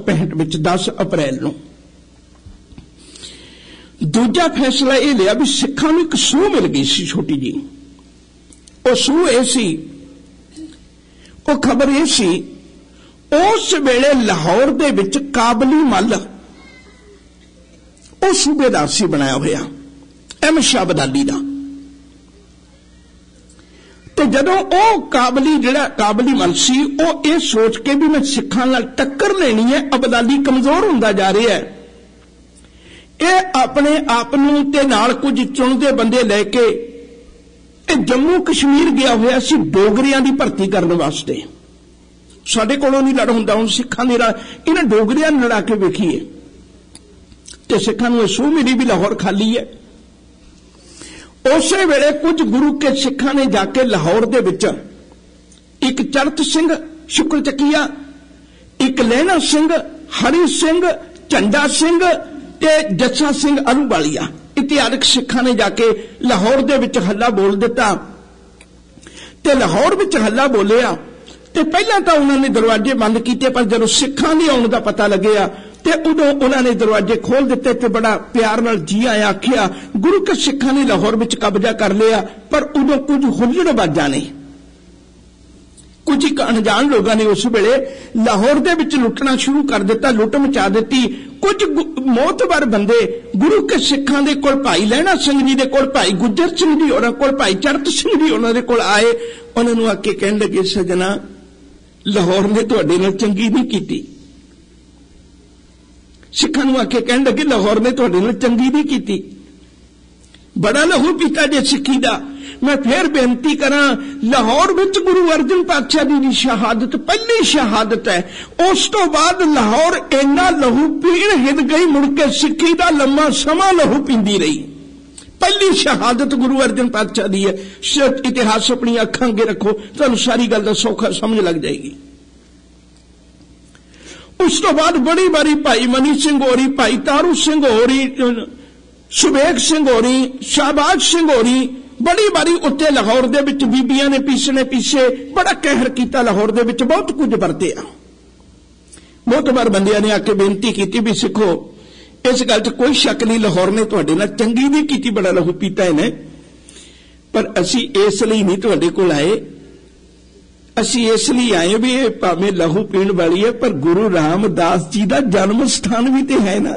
65 ਵਿੱਚ 10 ਅਪ੍ਰੈਲ ਨੂੰ। ਦੂਜਾ ਫੈਸਲਾ ਇਹ ਲਿਆ ਵੀ ਸਿੱਖਾਂ ਨੂੰ ਇੱਕ ਸੂਹ ਮਿਲ ਗਈ ਸੀ ਛੋਟੀ ਜੀ ਉਹ ਸੂਹ ਇਹ ਸੀ, ਉਹ ਖਬਰ ਇਹ ਸੀ, ਉਸ ਵੇਲੇ ਲਾਹੌਰ ਦੇ ਵਿੱਚ ਕਾਬਲੀ ਮੱਲ, ਉਹ ਸੂਬੇਦਾਰ ਸੀ ਬਣਾਇਆ ਹੋਇਆ ਐਮ ਸ਼ਾਬਦਾਲੀ ਦਾ। ਤੇ ਜਦੋਂ ਉਹ ਕਾਬਲੀ ਜਿਹੜਾ ਕਾਬਲੀ ਮਨ ਸੀ, ਉਹ ਇਹ ਸੋਚ ਕੇ ਵੀ ਮੈਂ ਸਿੱਖਾਂ ਨਾਲ ਟੱਕਰ ਲੈਣੀ ਹੈ, ਅਬਦਾਲੀ ਕਮਜ਼ੋਰ ਹੁੰਦਾ ਜਾ ਰਿਹਾ ਹੈ। ਇਹ ਆਪਣੇ ਆਪ ਨੂੰ ਤੇ ਨਾਲ ਕੁਝ ਚੁਣਦੇ ਬੰਦੇ ਲੈ ਕੇ ਇਹ ਜੰਮੂ ਕਸ਼ਮੀਰ ਗਿਆ ਹੋਇਆ ਸੀ ਡੋਗਰਿਆਂ ਦੀ ਭਰਤੀ ਕਰਨ ਵਾਸਤੇ। ਸਾਡੇ ਕੋਲੋਂ ਨਹੀਂ ਲੜ ਹੁੰਦਾ, ਹੁਣ ਸਿੱਖਾਂ ਦੀ ਨਾਲ ਇਹਨਾਂ ਡੋਗਰਿਆਂ ਨੂੰ ਲੜਾ ਕੇ ਵੇਖੀਏ। ਤੇ ਸਿੱਖਾਂ ਨੂੰ ਇਹ ਸੂਹ ਮਿਲੀ ਵੀ ਲਾਹੌਰ ਖਾਲੀ ਹੈ। ਉਸੇ ਵੇਲੇ ਕੁਝ ਗੁਰੂ ਕੇ ਸਿੱਖਾਂ ਨੇ ਜਾ ਕੇ ਲਾਹੌਰ ਦੇ ਵਿੱਚ ਇੱਕ ਚਰਤ ਸਿੰਘ ਸ਼ੁਕਰ ਚੱਕੀਆ, ਇੱਕ ਲਹਿਣਾ ਸਿੰਘ, ਹਰੀ ਸਿੰਘ, ਝੰਡਾ ਸਿੰਘ ਤੇ ਜੱਸਾ ਸਿੰਘ ਅਲੂਵਾਲੀਆ ਇਤਿਹਾਸਕ ਸਿੱਖਾਂ ਨੇ ਜਾ ਕੇ ਲਾਹੌਰ ਦੇ ਵਿੱਚ ਹੱਲਾ ਬੋਲ ਦਿੱਤਾ। ਤੇ ਲਾਹੌਰ ਵਿੱਚ ਹੱਲਾ ਬੋਲਿਆ ਤੇ ਪਹਿਲਾਂ ਤਾਂ ਉਹਨਾਂ ਨੇ ਦਰਵਾਜ਼ੇ ਬੰਦ ਕੀਤੇ, ਪਰ ਜਦੋਂ ਸਿੱਖਾਂ ਦੇ ਆਉਣ ਦਾ ਪਤਾ ਲੱਗਿਆ ਤੇ ਉਦੋਂ ਉਹਨਾਂ ਨੇ ਦਰਵਾਜ਼ੇ ਖੋਲ ਦਿੱਤੇ ਤੇ ਬੜਾ ਪਿਆਰ ਨਾਲ ਜੀ ਆਇਆ ਆਖਿਆ, ਗੁਰੂ ਕੇ ਸਿੱਖਾਂ ਨੇ ਲਾਹੌਰ ਵਿੱਚ ਕਬਜ਼ਾ ਕਰ ਲਿਆ, ਪਰ ਉਦੋਂ ਕੁਝ ਹੁੱਲੜਬਾਜ਼ਾਂ ਨੇ। ਕੁਝ ਇੱਕ ਅਣਜਾਣ ਲੋਕਾਂ ਨੇ ਉਸ ਵੇਲੇ ਲਾਹੌਰ ਦੇ ਵਿੱਚ ਲੁੱਟਣਾ ਸ਼ੁਰੂ ਕਰ ਦਿੱਤਾ, ਲੁੱਟ ਮਚਾ ਦਿੱਤੀ। ਕੁਝ ਮੋਤਬਰ ਬੰਦੇ ਗੁਰੂ ਕੇ ਸਿੱਖਾਂ ਦੇ ਕੋਲ ਭਾਈ ਲੈਣਾ ਸਿੰਘ ਜੀ ਦੇ ਕੋਲ, ਭਾਈ ਗੁੱਜਰ ਸਿੰਘ ਜੀ ਉਹਨਾਂ ਕੋਲ, ਭਾਈ ਚਰਤ ਸਿੰਘ ਜੀ ਉਹਨਾਂ ਦੇ ਕੋਲ ਆਏ। ਉਹਨਾਂ ਨੂੰ ਆ ਕੇ ਕਹਿਣ ਲੱਗੇ, ਸਜਣਾ, ਲਾਹੌਰ ਨੇ ਤੁਹਾਡੇ ਨਾਲ ਚੰਗੀ ਨਹੀਂ ਕੀਤੀ। ਸਿੱਖਾਂ ਨੂੰ ਆ ਕਹਿਣ ਲੱਗੇ, ਲਾਹੌਰ ਨੇ ਤੁਹਾਡੇ ਨਾਲ ਚੰਗੀ ਨਹੀਂ ਕੀਤੀ। ਬੜਾ ਲਹੂ ਪੀਤਾ ਜੇ ਸਿੱਖੀ ਦਾ। ਮੈਂ ਫੇਰ ਬੇਨਤੀ ਕਰਾਂ, ਲਾਹੌਰ ਵਿੱਚ ਗੁਰੂ ਅਰਜਨ ਪਾਤਸ਼ਾਹ ਜੀ ਦੀ ਸ਼ਹਾਦਤ, ਪਹਿਲੀ ਸ਼ਹਾਦਤ ਹੈ, ਉਸ ਤੋਂ ਬਾਅਦ ਲਾਹੌਰ ਇੰਨਾ ਲਹੂ ਪੀਣ ਹਿੱਦ ਗਈ, ਮੁੜ ਕੇ ਸਿੱਖੀ ਦਾ ਲੰਮਾ ਸਮਾਂ ਲਹੂ ਪੀਂਦੀ ਰਹੀ। ਪਹਿਲੀ ਸ਼ਹਾਦਤ ਗੁਰੂ ਅਰਜਨ ਪਾਤਸ਼ਾਹ ਦੀ ਹੈ। ਇਤਿਹਾਸ ਆਪਣੀ ਅੱਖਾਂ ਅੱਗੇ ਰੱਖੋ, ਤੁਹਾਨੂੰ ਸਾਰੀ ਗੱਲ ਦਾ ਸੌਖਾ ਸਮਝ ਲੱਗ ਜਾਏਗੀ। ਉਸ ਤੋਂ ਬਾਅਦ ਬੜੀ ਵਾਰੀ ਭਾਈ ਮਨੀ ਸਿੰਘ ਹੋਰੀ, ਭਾਈ ਤਾਰੂ ਸਿੰਘ ਹੋਰੀ ਸੁਬੇਗ ਸਿੰਘ ਹੋਰੀ ਸ਼ਾਬਾਜ ਸਿੰਘ ਹੋਰੀ, ਬੜੀ ਵਾਰੀ ਉੱਤੇ ਲਾਹੌਰ ਦੇ ਵਿੱਚ ਬੀਬੀਆਂ ਨੇ ਪੀਸਣੇ ਪੀਸੇ, ਬੜਾ ਕਹਿਰ ਕੀਤਾ ਲਾਹੌਰ ਦੇ ਵਿੱਚ, ਬਹੁਤ ਕੁਝ ਵਰਤੇ ਆ। ਬਹੁਤ ਵਾਰ ਬੰਦਿਆਂ ਨੇ ਆ ਕੇ ਬੇਨਤੀ ਕੀਤੀ ਵੀ ਸਿੱਖੋ, ਇਸ ਗੱਲ 'ਚ ਕੋਈ ਸ਼ੱਕ ਨਹੀਂ, ਲਾਹੌਰ ਨੇ ਤੁਹਾਡੇ ਨਾਲ ਚੰਗੀ ਵੀ ਕੀਤੀ, ਬੜਾ ਲਹੂ ਪੀਤਾ ਇਹਨੇ। ਪਰ ਅਸੀਂ ਇਸ ਲਈ ਨਹੀਂ ਤੁਹਾਡੇ ਕੋਲ ਆਏ ਅਸੀਂ ਇਸ ਲਈ ਆਏ ਵੀ ਇਹ ਭਾਵੇਂ ਲਹੂ ਪੀਣ ਵਾਲੀ ਹੈ, ਪਰ ਗੁਰੂ ਰਾਮਦਾਸ ਜੀ ਦਾ ਜਨਮ ਸਥਾਨ ਵੀ ਤੇ ਹੈ ਨਾ।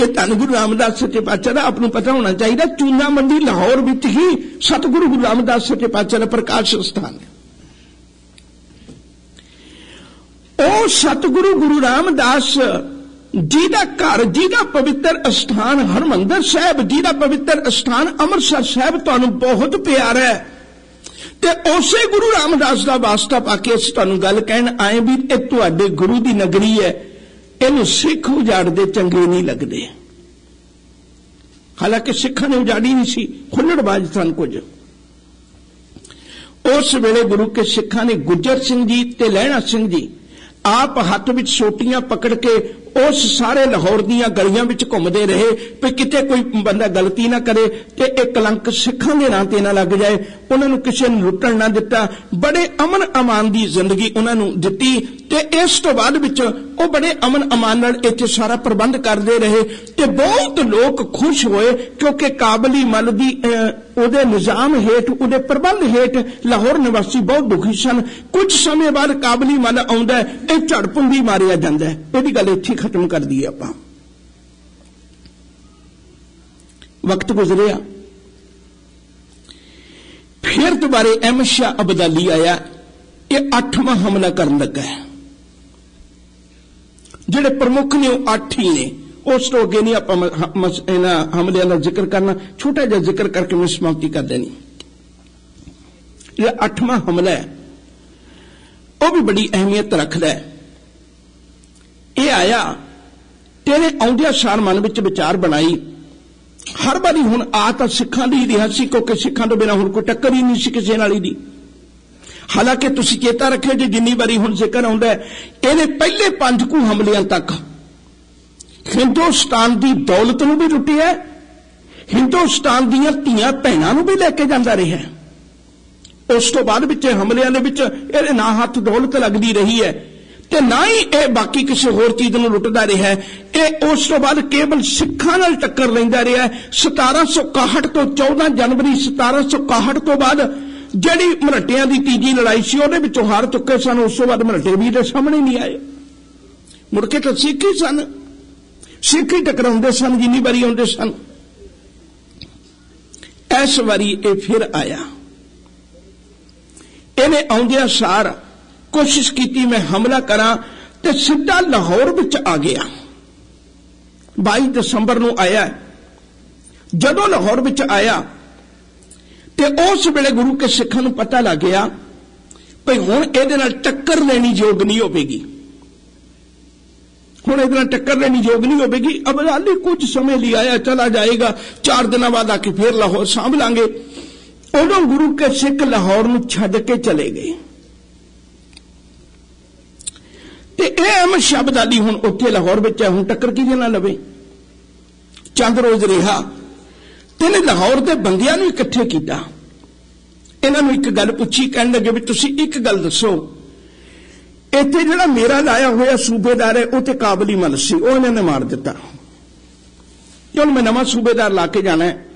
ਇਹ ਧੰਨ ਗੁਰੂ ਰਾਮਦਾਸ ਸੱਚੇ ਪਾਤਸ਼ਾਹ ਦਾ ਆਪ ਨੂੰ ਪਤਾ ਹੋਣਾ ਚਾਹੀਦਾ, ਚੂਨਾ ਮੰਡੀ ਲਾਹੌਰ ਵਿੱਚ ਹੀ ਸਤਿਗੁਰੂ ਗੁਰੂ ਰਾਮਦਾਸ ਸੱਚੇ ਪਾਤਸ਼ਾਹ ਦਾ ਪ੍ਰਕਾਸ਼ ਸਥਾਨ ਹੈ। ਉਹ ਸਤਿਗੁਰੂ ਗੁਰੂ ਰਾਮਦਾਸ ਜੀ ਦਾ ਘਰ, ਜੀ ਦਾ ਪਵਿੱਤਰ ਅਸਥਾਨ ਹਰਮੰਦਰ ਸਾਹਿਬ, ਜੀ ਦਾ ਪਵਿੱਤਰ ਅਸਥਾਨ ਅੰਮ੍ਰਿਤਸਰ ਸਾਹਿਬ ਤੁਹਾਨੂੰ ਬਹੁਤ ਪਿਆਰਾ ਹੈ। ਤੇ ਉਸੇ ਗੁਰੂ ਰਾਮਦਾਸ ਦਾ ਵਾਸਤਾ ਪਾ ਕੇ ਅਸੀਂ ਤੁਹਾਨੂੰ ਗੱਲ ਕਹਿਣ ਆਏ ਵੀ ਇਹ ਤੁਹਾਡੇ ਗੁਰੂ ਦੀ ਨਗਰੀ ਹੈ। ਇਹਨੂੰ ਸਿੱਖ ਉਜਾੜਦੇ ਚੰਗੇ ਨਹੀਂ ਲੱਗਦੇ। ਹਾਲਾਂਕਿ ਸਿੱਖਾਂ ਨੇ ਉਜਾੜੀ ਨਹੀਂ ਸੀ ਖੁੱਲੜਬਾਜ਼ ਸਨ ਕੁਝ। ਉਸ ਵੇਲੇ ਗੁਰੂ ਕੇ ਸਿੱਖਾਂ ਨੇ ਗੁੱਜਰ ਸਿੰਘ ਜੀ ਤੇ ਲਹਿਣਾ ਸਿੰਘ ਜੀ ਆਪ ਹੱਥ ਵਿੱਚ ਸੋਟੀਆਂ ਪਕੜ ਕੇ ਉਸ ਸਾਰੇ ਲਾਹੌਰ ਦੀਆਂ ਗਲੀਆਂ ਵਿੱਚ ਘੁੰਮਦੇ ਰਹੇ ਕਿ ਕਿਤੇ ਕੋਈ ਬੰਦਾ ਗਲਤੀ ਨਾ ਕਰੇ ਤੇ ਇਹ ਕਲੰਕ ਸਿੱਖਾਂ ਦੇ ਨਾਂ ਤੇ ਨਾ ਲੱਗ ਜਾਏ। ਉਹਨਾਂ ਨੂੰ ਕਿਸੇ ਨੂੰ ਲੁੱਟਣ ਨਾ ਦਿੱਤਾ। ਬੜੇ ਅਮਨ ਅਮਾਨ ਦੀ ਜ਼ਿੰਦਗੀ ਉਹਨਾਂ ਨੂੰ ਦਿੱਤੀ ਤੇ ਇਸ ਤੋਂ ਬਾਅਦ ਵਿੱਚ ਉਹ ਬੜੇ ਅਮਨ ਅਮਾਨ ਨਾਲ ਇੱਥੇ ਸਾਰਾ ਪ੍ਰਬੰਧ ਕਰਦੇ ਰਹੇ ਤੇ ਬਹੁਤ ਲੋਕ ਖੁਸ਼ ਹੋਏ ਕਿਉਂਕਿ ਕਾਬਲੀ ਮਲ ਦੀ ਉਹਦੇ ਨਿਜ਼ਾਮ ਹੇਠ, ਉਹਦੇ ਪ੍ਰਬੰਧ ਹੇਠ ਲਾਹੌਰ ਨਿਵਾਸੀ ਬਹੁਤ ਦੁਖੀ ਸਨ। ਕੁਝ ਸਮੇਂ ਬਾਅਦ ਕਾਬਲੀ ਮਲ ਆਉਂਦਾ, ਇਹ ਝੜਪੁੰਦੀ ਮਾਰਿਆ ਜਾਂਦਾ ਇਹਦੀ ਗੱਲ ਇੱਥੇ ਖਤਮ ਕਰ ਦਈਏ ਆਪਾਂ। ਵਕਤ ਗੁਜ਼ਰਿਆ। ਫਿਰ ਦੁਬਾਰੇ ਐਮ ਸ਼ਾ ਅਬਦਾਲੀ ਆਇਆ। ਇਹ ਅੱਠਵਾਂ ਹਮਲਾ ਕਰਨ ਲੱਗਾ ਹੈ। ਜਿਹੜੇ ਪ੍ਰਮੁੱਖ ਨੇ ਉਹ ਅੱਠ ਹੀ ਨੇ। ਉਸ ਤੋਂ ਅੱਗੇ ਨਹੀਂ ਆਪਾਂ ਇਹਨਾਂ ਹਮਲਿਆਂ ਦਾ ਜ਼ਿਕਰ ਕਰਨਾ। ਛੋਟਾ ਜਿਹਾ ਜ਼ਿਕਰ ਕਰਕੇ ਮੈਂ ਸਮਾਪਤੀ ਕਰ ਦੇਣੀ। ਇਹ ਅੱਠਵਾਂ ਹਮਲਾ ਹੈ, ਉਹ ਵੀ ਬੜੀ ਅਹਿਮੀਅਤ ਰੱਖਦਾ ਹੈ। ਇਹ ਆਇਆ, ਤੇਰੇ ਆਉਂਦਿਆਂ ਸਾਰ ਮਨ ਵਿੱਚ ਵਿਚਾਰ ਬਣਾਈ। ਹਰ ਵਾਰੀ ਹੁਣ ਆ ਤਾਂ ਸਿੱਖਾਂ ਦੀ ਰਿਹਾ ਸੀ, ਕਿਉਂਕਿ ਸਿੱਖਾਂ ਤੋਂ ਬਿਨਾ ਹੁਣ ਕੋਈ ਟੱਕਰ ਹੀ ਨਹੀਂ ਸੀ ਕਿਸੇ ਨਾਲ ਹੀ ਦੀ ਹਾਲਾਂਕਿ ਤੁਸੀਂ ਚੇਤਾ ਰੱਖਿਓ ਜੇ, ਜਿੰਨੀ ਵਾਰੀ ਹੁਣ ਜ਼ਿਕਰ ਆਉਂਦਾ ਇਹਨੇ ਪਹਿਲੇ ਪੰਜ ਕੁ ਹਮਲਿਆਂ ਤੱਕ। ਹਿੰਦੁਸਤਾਨ ਦੀ ਦੌਲਤ ਨੂੰ ਵੀ ਲੁੱਟਿਆ ਹਿੰਦੁਸਤਾਨ ਦੀਆਂ ਧੀਆਂ ਭੈਣਾਂ ਨੂੰ ਵੀ ਲੈ ਕੇ ਜਾਂਦਾ ਰਿਹਾ ਉਸ ਤੋਂ ਬਾਅਦ ਵਿੱਚ ਹਮਲਿਆਂ ਦੇ ਵਿੱਚ ਇਹਦੇ ਨਾਂ ਹੱਥ ਦੌਲਤ ਲੱਗਦੀ ਰਹੀ ਹੈ। ਤੇ ਨਾ ਹੀ ਇਹ ਬਾਕੀ ਕਿਸੇ ਹੋਰ ਚੀਜ਼ ਨੂੰ ਲੁੱਟਦਾ ਰਿਹਾ ਇਹ ਉਸ ਤੋਂ ਬਾਅਦ ਕੇਵਲ ਸਿੱਖਾਂ ਨਾਲ ਟੱਕਰ ਲੈਂਦਾ ਰਿਹਾ ਹੈ। 1761 ਤੋਂ 14 ਜਨਵਰੀ 1761 ਤੋਂ ਬਾਅਦ ਜਿਹੜੀ ਮਰਟਿਆਂ ਦੀ ਤੀਜੀ ਲੜਾਈ ਸੀ, ਉਹਦੇ ਵਿੱਚੋਂ ਹਾਰ ਚੁੱਕੇ ਸਨ। ਉਸ ਤੋਂ ਬਾਅਦ ਮਰਟੇ ਵੀ ਦੇ ਸਾਹਮਣੇ ਨਹੀਂ ਆਏ। ਮੁੜ ਕੇ ਤਾਂ ਸਿੱਖ ਹੀ ਸਨ। ਸਿੱਖ ਹੀ ਟਕਰਾਉਂਦੇ ਸਨ, ਜਿੰਨੀ ਵਾਰੀ ਆਉਂਦੇ ਸਨ। ਇਸ ਵਾਰੀ ਇਹ ਫਿਰ ਆਇਆ। ਇਹਨੇ ਆਉਂਦਿਆਂ ਸਾਰ ਕੋਸ਼ਿਸ਼ ਕੀਤੀ, ਮੈਂ ਹਮਲਾ ਕਰਾਂ ਤੇ ਸਿੱਧਾ ਲਾਹੌਰ ਵਿੱਚ ਆ ਗਿਆ। 22 ਦਸੰਬਰ ਨੂੰ ਆਇਆ। ਜਦੋਂ ਲਾਹੌਰ ਵਿੱਚ ਆਇਆ ਤੇ ਉਸ ਵੇਲੇ ਗੁਰੂ ਕੇ ਸਿੱਖਾਂ ਨੂੰ ਪਤਾ ਲੱਗ ਗਿਆ ਭਈ ਹੁਣ ਇਹਦੇ ਨਾਲ ਟੱਕਰ ਲੈਣੀ ਯੋਗ ਨਹੀਂ ਹੋਵੇਗੀ। ਹੁਣ ਇਹਦੇ ਨਾਲ ਟੱਕਰ ਲੈਣੀ ਯੋਗ ਨਹੀਂ ਹੋਵੇਗੀ। ਅਬਦਾਲੀ ਕੁਝ ਸਮੇਂ ਲਈ ਆਇਆ, ਚਲਾ ਜਾਏਗਾ। 4 ਦਿਨਾਂ ਬਾਅਦ ਆ ਕੇ ਫੇਰ ਲਾਹੌਰ ਸਾਂਭ ਲਾਂਗੇ। ਉਦੋਂ ਗੁਰੂ ਕੇ ਸਿੱਖ ਲਾਹੌਰ ਨੂੰ ਛੱਡ ਕੇ ਚਲੇ ਗਏ। ਤੇ ਇਹ ਅਹਿਮਦ ਸ਼ਬਦ ਆਲੀ ਹੁਣ ਉੱਥੇ ਲਾਹੌਰ ਵਿੱਚ ਹੈ, ਹੁਣ ਟੱਕਰ ਕਿਹਦੇ ਨਾਲ ਲਵੇ? ਚੰਦ ਰੋਜ਼ ਰਿਹਾ। ਤੇ ਲਾਹੌਰ ਦੇ ਬੰਦਿਆਂ ਨੂੰ ਇਕੱਠੇ ਕੀਤਾ। ਇਹਨਾਂ ਨੂੰ ਇੱਕ ਗੱਲ ਪੁੱਛੀ, ਕਹਿਣ ਲੱਗੇ ਵੀ ਤੁਸੀਂ ਇੱਕ ਗੱਲ ਦੱਸੋ। ਇੱਥੇ ਜਿਹੜਾ ਮੇਰਾ ਲਾਇਆ ਹੋਇਆ ਸੂਬੇਦਾਰ ਹੈ, ਉਹ ਤੇ ਕਾਬਲੀ ਮਲ ਸੀ, ਉਹ ਇਹਨਾਂ ਨੇ ਮਾਰ ਦਿੱਤਾ। ਕਿਉਂ ਮੈਂ ਨਵਾਂ ਸੂਬੇਦਾਰ ਲਾ ਕੇ ਜਾਣਾ ਹੈ।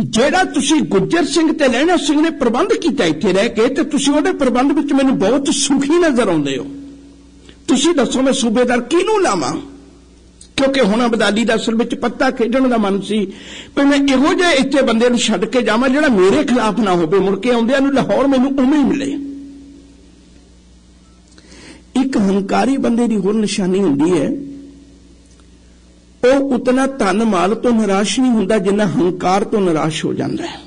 ਜਿਹੜਾ ਤੁਸੀਂ ਗੁੱਜਰ ਸਿੰਘ ਤੇ ਲਹਿਣਾ ਸਿੰਘ ਨੇ ਪ੍ਰਬੰਧ ਕੀਤਾ ਇੱਥੇ ਰਹਿ ਕੇ, ਤੇ ਤੁਸੀਂ ਉਹਦੇ ਪ੍ਰਬੰਧ ਵਿੱਚ ਮੈਨੂੰ ਬਹੁਤ ਸੁਖੀ ਨਜ਼ਰ ਆਉਂਦੇ ਹੋ। ਤੁਸੀਂ ਦੱਸੋ ਮੈਂ ਸੂਬੇਦਾਰ ਕਿਹਨੂੰ ਲਾਵਾਂ? ਕਿਉਂਕਿ ਹੁਣ ਅਬਦਾਲੀ ਦਾ ਅਸਲ ਵਿੱਚ ਪੱਤਾ ਖੇਡਣ ਦਾ ਮਨ ਸੀ। ਪਰ ਮੈਂ ਇਹੋ ਜਿਹੇ ਇੱਥੇ ਬੰਦੇ ਨੂੰ ਛੱਡ ਕੇ ਜਾਵਾਂ ਜਿਹੜਾ ਮੇਰੇ ਖਿਲਾਫ ਨਾ ਹੋਵੇ। ਮੁੜ ਕੇ ਆਉਂਦਿਆਂ ਨੂੰ ਲਾਹੌਰ ਮੈਨੂੰ ਉਵੇਂ ਹੀ ਮਿਲੇ। ਇੱਕ ਹੰਕਾਰੀ ਬੰਦੇ ਦੀ ਹੋਰ ਨਿਸ਼ਾਨੀ ਹੁੰਦੀ ਹੈ। ਉਹ ਉਤਨਾ ਧਨ ਮਾਲ ਤੋਂ ਨਿਰਾਸ਼ ਨਹੀਂ ਹੁੰਦਾ ਜਿੰਨਾ ਹੰਕਾਰ ਤੋਂ ਨਿਰਾਸ਼ ਹੋ ਜਾਂਦਾ ਹੈ।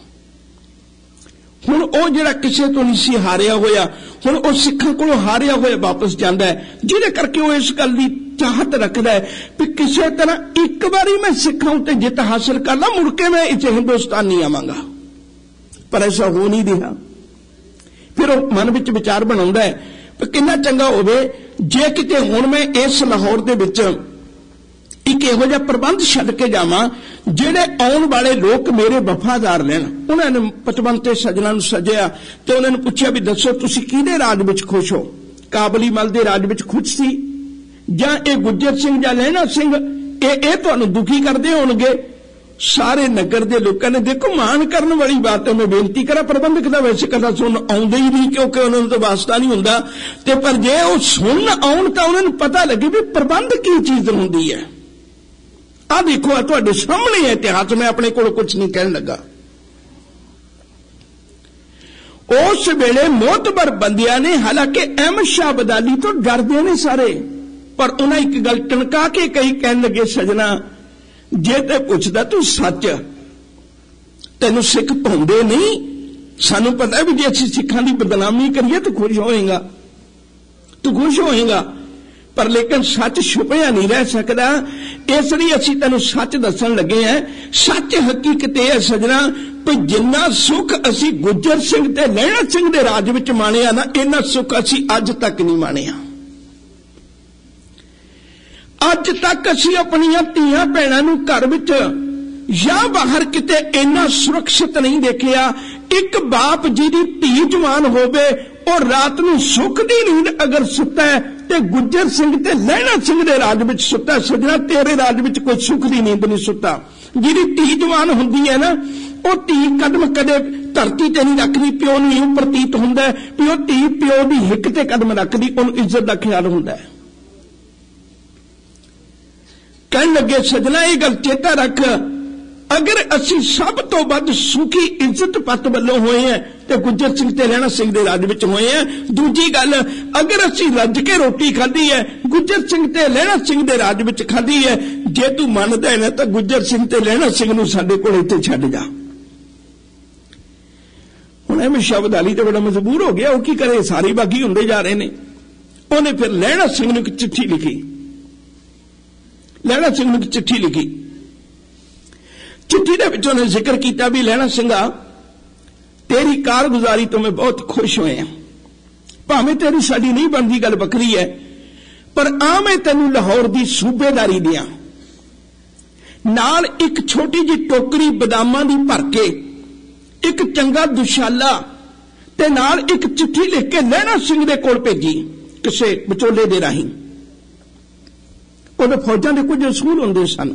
ਹੁਣ ਉਹ ਜਿਹੜਾ ਕਿਸੇ ਤੋਂ ਨਹੀਂ ਸੀ ਹਾਰਿਆ ਹੋਇਆ, ਹੁਣ ਉਹ ਸਿੱਖਾਂ ਕੋਲੋਂ ਹਾਰਿਆ ਹੋਇਆ ਵਾਪਸ ਜਾਂਦਾ ਹੈ, ਜਿਹਦੇ ਕਰਕੇ ਉਹ ਇਸ ਗੱਲ ਦੀ ਚਾਹਤ ਰੱਖਦਾ ਹੈ ਕਿ ਕਿਸੇ ਤਰ੍ਹਾਂ ਇੱਕ ਵਾਰੀ ਮੈਂ ਸਿੱਖਾਂ ਉੱਤੇ ਜਿੱਤ ਹਾਸਲ ਕਰ ਲਾਂ, ਮੁੜ ਕੇ ਮੈਂ ਇੱਥੇ ਹਿੰਦੁਸਤਾਨ ਨਹੀਂ ਆਵਾਂਗਾ। ਪਰ ਐਸਾ ਹੋ ਨਹੀਂ ਰਿਹਾ। ਫਿਰ ਉਹ ਮਨ ਵਿੱਚ ਵਿਚਾਰ ਬਣਾਉਂਦਾ ਹੈ ਕਿ ਕਿੰਨਾ ਚੰਗਾ ਹੋਵੇ, ਜੇ ਕਿਤੇ ਹੁਣ ਮੈਂ ਇਸ ਲਾਹੌਰ ਦੇ ਵਿੱਚ ਇੱਕ ਇਹੋ ਜਿਹਾ ਪ੍ਰਬੰਧ ਛੱਡ ਕੇ ਜਾਵਾਂ, ਜਿਹੜੇ ਆਉਣ ਵਾਲੇ ਲੋਕ ਮੇਰੇ ਵਫਾਦਾਰ ਲੈਣ। ਉਹਨਾਂ ਨੇ ਪਤਵੰਤ ਤੇ ਸਜਣਾ ਨੂੰ ਸਜਿਆ ਤੇ ਉਹਨਾਂ ਨੂੰ ਪੁੱਛਿਆ ਵੀ ਦੱਸੋ, ਤੁਸੀਂ ਕਿਹਦੇ ਰਾਜ ਵਿੱਚ ਖੁਸ਼ ਹੋ? ਕਾਬਲੀ ਮਲ ਦੇ ਰਾਜ ਵਿੱਚ ਖੁਸ਼ ਸੀ? ਜਾਂ ਇਹ ਗੁੱਜਰ ਸਿੰਘ ਜਾਂ ਲਹਿਣਾ ਸਿੰਘ, ਇਹ ਇਹ ਤੁਹਾਨੂੰ ਦੁਖੀ ਕਰਦੇ ਹੋਣਗੇ? ਸਾਰੇ ਨਗਰ ਦੇ ਲੋਕਾਂ ਨੇ ਦੇਖੋ ਮਾਨ ਕਰਨ ਵਾਲੀ ਬਾਤ ਹੈ, ਮੈਂ ਬੇਨਤੀ ਕਰਾਂ, ਪ੍ਰਬੰਧਕ ਦਾ ਵੈਸੇ ਕਦਾ ਸੁਣ ਆਉਂਦੇ ਹੀ ਨਹੀਂ, ਕਿਉਂਕਿ ਉਹਨਾਂ ਨੂੰ ਤਾਂ ਵਾਸਤਾ ਨਹੀਂ ਹੁੰਦਾ। ਤੇ ਪਰ ਜੇ ਉਹ ਸੁਣ ਆਉਣ ਤਾਂ ਉਹਨਾਂ ਨੂੰ ਪਤਾ ਲੱਗੇ ਵੀ ਪ੍ਰਬੰਧ ਕੀ ਚੀਜ਼ ਹੁੰਦੀ ਹੈ। ਆ ਦੇਖੋ ਆ ਤੁਹਾਡੇ ਸਾਹਮਣੇ ਹੈ ਇਤਿਹਾਸ, ਮੈਂ ਆਪਣੇ ਕੋਲ ਕੁਝ ਨਹੀਂ ਕਹਿਣ ਲੱਗਾ। ਉਸ ਵੇਲੇ ਮੋਤਬਰ ਬੰਦਿਆਂ ਨੇ, ਹਾਲਾਂਕਿ ਅਹਿਮਦ ਸ਼ਾਹ ਬਦਾਲੀ ਤੋਂ ਡਰਦੇ ਨੇ ਸਾਰੇ, ਪਰ ਉਹਨਾਂ ਇੱਕ ਗੱਲ ਟਣਕਾ ਕੇ ਕਹੀ, ਕਹਿਣ ਲੱਗੇ, ਸਜਣਾ, ਜੇ ਤੇ ਪੁੱਛਦਾ ਤੂੰ ਸੱਚ, ਤੈਨੂੰ ਸਿੱਖ ਪਾਉਂਦੇ ਨਹੀਂ, ਸਾਨੂੰ ਪਤਾ ਵੀ ਜੇ ਅਸੀਂ ਸਿੱਖਾਂ ਦੀ ਬਦਨਾਮੀ ਕਰੀਏ, ਤੂੰ ਖੁਸ਼ ਹੋਏਗਾ। ਤੂੰ ਖੁਸ਼ ਹੋਏਗਾ। ਪਰ ਲੇਕਿਨ ਸੱਚ ਛੁਪਿਆ ਨਹੀਂ ਰਹਿ ਸਕਦਾ। ਇਸ ਲਈ ਅਸੀਂ ਤੈਨੂੰ ਸੱਚ ਦੱਸਣ ਲੱਗੇ ਆਂ ਸੱਚ ਹਕੀਕਤ ਇਹ ਹੈ ਸਜਣਾ ਕਿ ਜਿੰਨਾ ਸੁੱਖ ਅਸੀਂ ਗੁੱਜਰ ਸਿੰਘ ਤੇ ਲਹਿਣਾ ਸਿੰਘ ਦੇ ਰਾਜ ਵਿੱਚ ਮਾਣਿਆ ਨਾ, ਇੰਨਾ ਸੁੱਖ ਅਸੀਂ ਅੱਜ ਤੱਕ ਨਹੀਂ ਮਾਣਿਆ। ਅੱਜ ਤੱਕ ਅਸੀਂ ਆਪਣੀਆਂ ਧੀਆਂ ਭੈਣਾਂ ਨੂੰ ਘਰ ਵਿੱਚ ਜਾਂ ਬਾਹਰ ਕਿਤੇ ਇੰਨਾ ਸੁਰੱਖਿਅਤ ਨਹੀਂ ਦੇਖਿਆ। ਇੱਕ ਬਾਪ ਜੀ ਦੀ ਧੀ ਜਵਾਨ ਹੋਵੇ, ਉਹ ਰਾਤ ਨੂੰ ਸੁੱਖ ਦੀ ਨੀਂਦ ਅਗਰ ਸੁੱਤਾ ਤੇ ਗੁੱਜਰ ਸਿੰਘ ਤੇ ਲਹਿਣਾ ਸਿੰਘ ਦੇ ਰਾਜ ਵਿੱਚ ਸੁੱਤਾ, ਸਜਣਾ ਤੇਰੇ ਰਾਜ ਵਿੱਚ ਕੋਈ ਸੁੱਖ ਦੀ ਨੀਂਦ ਨਹੀਂ ਸੁੱਤਾ। ਜਿਹੜੀ ਧੀ ਜਵਾਨ ਹੁੰਦੀ ਹੈ ਨਾ, ਉਹ ਧੀ ਕਦਮ ਕਦੇ ਧਰਤੀ ਤੇ ਨਹੀਂ ਰੱਖਦੀ, ਪਿਓ ਨੂੰ ਇਹ ਪ੍ਰਤੀਤ ਹੁੰਦਾ ਵੀ ਉਹ ਧੀ ਪਿਓ ਦੀ ਹਿੱਕ ਤੇ ਕਦਮ ਰੱਖਦੀ, ਉਹਨੂੰ ਇੱਜ਼ਤ ਦਾ ਖਿਆਲ ਹੁੰਦਾ ਹੈ। ਕਹਿਣ ਲੱਗੇ, ਸਜਣਾ, ਇਹ ਗੱਲ ਚੇਤਾ ਰੱਖ ਅਗਰ ਅਸੀਂ ਸਭ ਤੋਂ ਵੱਧ ਸੁਖੀ ਇੱਜ਼ਤ ਪੱਤ ਵੱਲੋਂ ਹੋਏ ਆ ਤੇ ਗੁੱਜਰ ਸਿੰਘ ਤੇ ਰਹਿਣਾ ਸਿੰਘ ਦੇ ਰਾਜ ਵਿੱਚ ਹੋਏ ਆ ਦੂਜੀ ਗੱਲ, ਅਗਰ ਅਸੀਂ ਰੱਜ ਕੇ ਰੋਟੀ ਖਾਧੀ ਹੈ, ਗੁੱਜਰ ਸਿੰਘ ਤੇ ਰਹਿਣਾ ਸਿੰਘ ਦੇ ਰਾਜ ਵਿੱਚ ਖਾਧੀ ਹੈ, ਜੇ ਤੂੰ ਮੰਨਦਾ ਹੈ ਨਾ, ਤਾਂ ਗੁੱਜਰ ਸਿੰਘ ਤੇ ਰਹਿਣਾ ਸਿੰਘ ਨੂੰ ਸਾਡੇ ਕੋਲ ਇੱਥੇ ਛੱਡ ਜਾ। ਹੁਣ ਐਵੇਂ ਸ਼ਬਦ ਅਲੀ ਤੇ ਬੜਾ ਮਜਬੂਰ ਹੋ ਗਿਆ, ਉਹ ਕੀ ਕਰੇ? ਸਾਰੇ ਬਾਗੀ ਹੁੰਦੇ ਜਾ ਰਹੇ ਨੇ। ਉਹਨੇ ਫਿਰ ਲਹਿਣਾ ਸਿੰਘ ਨੂੰ ਇੱਕ ਚਿੱਠੀ ਲਿਖੀ। ਲਹਿਣਾ ਸਿੰਘ ਨੂੰ ਇੱਕ ਚਿੱਠੀ ਲਿਖੀ। ਚਿੱਠੀ ਦੇ ਵਿੱਚ ਉਹਨੇ ਜ਼ਿਕਰ ਕੀਤਾ ਵੀ ਲਹਿਣਾ ਸਿੰਘਾ, ਤੇਰੀ ਕਾਰਗੁਜ਼ਾਰੀ ਤੋਂ ਮੈਂ ਬਹੁਤ ਖੁਸ਼ ਹੋਇਆ ਭਾਵੇਂ ਤੇਰੀ ਸਾਡੀ ਨਹੀਂ ਬਣਦੀ ਗੱਲ ਵੱਖਰੀ ਹੈ, ਪਰ ਆ ਮੈਂ ਤੈਨੂੰ ਲਾਹੌਰ ਦੀ ਸੂਬੇਦਾਰੀ ਦਿਆਂ। ਨਾਲ ਇੱਕ ਛੋਟੀ ਜੀ ਟੋਕਰੀ ਬਦਾਮਾਂ ਦੀ ਭਰ ਕੇ, ਇੱਕ ਚੰਗਾ ਦੁਸ਼ਾਲਾ ਤੇ ਨਾਲ ਇੱਕ ਚਿੱਠੀ ਲਿਖ ਕੇ ਲਹਿਣਾ ਸਿੰਘ ਦੇ ਕੋਲ ਭੇਜੀ, ਕਿਸੇ ਵਿਚੋਲੇ ਦੇ ਰਾਹੀਂ। ਉਹਦੇ ਫੌਜਾਂ ਦੇ ਕੁਝ ਅਸੂਲ ਹੁੰਦੇ ਸਨ।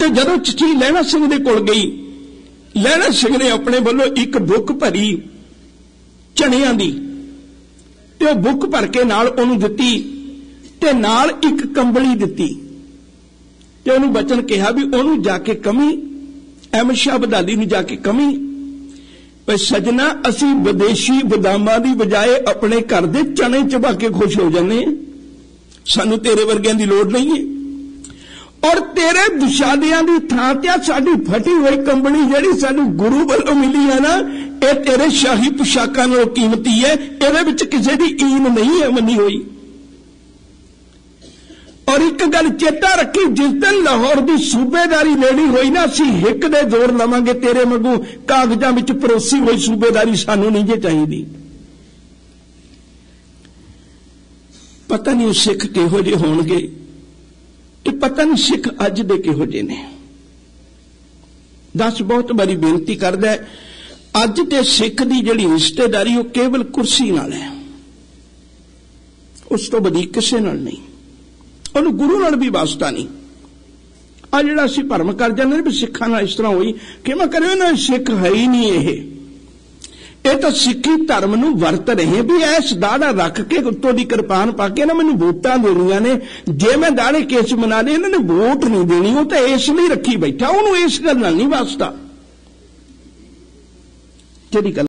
ਤੇ ਜਦੋਂ ਚਿੱਠੀ ਲਹਿਣਾ ਸਿੰਘ ਦੇ ਕੋਲ ਗਈ, ਲਹਿਣਾ ਸਿੰਘ ਨੇ ਆਪਣੇ ਵੱਲੋਂ ਇੱਕ ਬੁੱਕ ਭਰੀ ਚਣਿਆਂ ਦੀ ਤੇ ਉਹ ਬੁੱਕ ਭਰ ਕੇ ਨਾਲ ਉਹਨੂੰ ਦਿੱਤੀ ਤੇ ਨਾਲ ਇੱਕ ਕੰਬਲੀ ਦਿੱਤੀ। ਤੇ ਉਹਨੂੰ ਬਚਨ ਕਿਹਾ ਵੀ ਉਹਨੂੰ ਜਾ ਕੇ ਕਮੀ ਅਹਿਮਦ ਸ਼ਾਹ ਬਦਾਲੀ ਨੂੰ ਜਾ ਕੇ ਕਮੀ। ਵੀ ਸਜਣਾ, ਅਸੀਂ ਵਿਦੇਸ਼ੀ ਬਦਾਮਾਂ ਦੀ ਬਜਾਏ ਆਪਣੇ ਘਰ ਦੇ ਚਣੇ ਚਬਾ ਕੇ ਖੁਸ਼ ਹੋ ਜਾਂਦੇ ਹਾਂ। ਸਾਨੂੰ ਤੇਰੇ ਵਰਗਿਆਂ ਦੀ ਲੋੜ ਨਹੀਂ ਹੈ। ਔਰ ਤੇਰੇ ਵਿਸ਼ਾਲਿਆਂ ਦੀ ਥਾਂ ਤੇ ਸਾਡੀ ਫਟੀ ਹੋਈ ਕੰਬਣੀ ਜਿਹੜੀ ਸਾਨੂੰ ਗੁਰੂ ਵੱਲੋਂ ਮਿਲੀ ਹੈ ਨਾ, ਇਹ ਤੇਰੇ ਸ਼ਾਹੀ ਪੁਸ਼ਾਕਾਂ ਨਾਲੋਂ ਕੀਮਤੀ ਹੈ, ਇਹਦੇ ਵਿੱਚ ਕਿਸੇ ਦੀ ਈਨ ਨਹੀਂ ਹੈ ਮੰਨੀ ਹੋਈ। ਔਰ ਇੱਕ ਗੱਲ ਚੇਤਾ ਰੱਖੀ, ਜਿਸ ਦਿਨ ਲਾਹੌਰ ਦੀ ਸੂਬੇਦਾਰੀ ਲੈਣੀ ਹੋਈ ਨਾ, ਅਸੀਂ ਹਿੱਕ ਦੇ ਜ਼ੋਰ ਲਵਾਂਗੇ ਤੇਰੇ ਵਾਂਗੂ, ਕਾਗਜ਼ਾਂ ਵਿੱਚ ਪਰੋਸੀ ਹੋਈ ਸੂਬੇਦਾਰੀ ਸਾਨੂੰ ਨਹੀਂ ਜੇ ਚਾਹੀਦੀ। ਪਤਾ ਨਹੀਂ ਉਹ ਸਿੱਖ ਕਿਹੋ ਜਿਹੇ ਹੋਣਗੇ। ਤੇ ਪਤਾ ਨਹੀਂ ਸਿੱਖ ਅੱਜ ਦੇ ਕਿਹੋ ਜਿਹੇ ਨੇ। ਦਸ ਬਹੁਤ ਬੜੀ ਬੇਨਤੀ ਕਰਦਾ ਅੱਜ ਦੇ ਸਿੱਖ ਦੀ ਜਿਹੜੀ ਰਿਸ਼ਤੇਦਾਰੀ ਉਹ ਕੇਵਲ ਕੁਰਸੀ ਨਾਲ ਹੈ। ਉਸ ਤੋਂ ਵਧੇਕ ਕਿਸੇ ਨਾਲ ਨਹੀਂ। ਉਹਨੂੰ ਗੁਰੂ ਨਾਲ ਵੀ ਵਾਸਤਾ ਨਹੀਂ। ਆ ਜਿਹੜਾ ਅਸੀਂ ਭਰਮ ਕਰ ਜਾਂਦੇ ਨੇ ਵੀ ਸਿੱਖਾਂ ਨਾਲ ਇਸ ਤਰ੍ਹਾਂ ਹੋਈ, ਕਿਵੇਂ ਕਰਿਓ ਨਾ ਸਿੱਖ ਹੈ ਹੀ ਨਹੀਂ ਇਹ। ਇਹ ਤਾਂ ਸਿੱਖੀ ਧਰਮ ਨੂੰ ਵਰਤ ਰਹੇ ਵੀ ਐਸ ਦਾੜਾ ਰੱਖ ਕੇ ਉੱਤੋਂ ਦੀ ਕਿਰਪਾਨ ਪਾ ਕੇ ਨਾ ਮੈਨੂੰ ਵੋਟਾਂ ਦੇਣੀਆਂ ਨੇ। ਜੇ ਮੈਂ ਦਾੜੇ ਕੇਸ ਬਣਾ ਲਏ ਇਹਨਾਂ ਨੇ ਵੋਟ ਨਹੀਂ ਦੇਣੀ, ਉਹ ਤਾਂ ਇਸ ਲਈ ਰੱਖੀ ਬੈਠਾ, ਉਹਨੂੰ ਇਸ ਗੱਲ ਨਾਲ ਨਹੀਂ ਵਾਸਤਾ। ਜਿਹੜੀ ਗੱਲ?